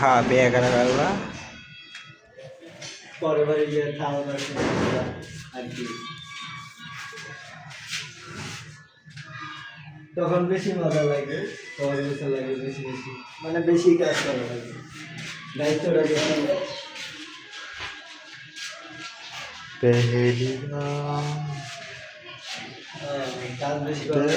হ্যাঁ બે કરા કરવા তখন বেশি মজা লাগে লাগে বেশি বেশি। মানে বেশি কাজ করা লাগে। দায়িত্বটা বেশি হ্যাঁ, কাজ বেশি করতে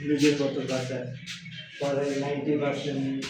নিজের কত বাঁচার পরে নাইনটি পার্সেন্ট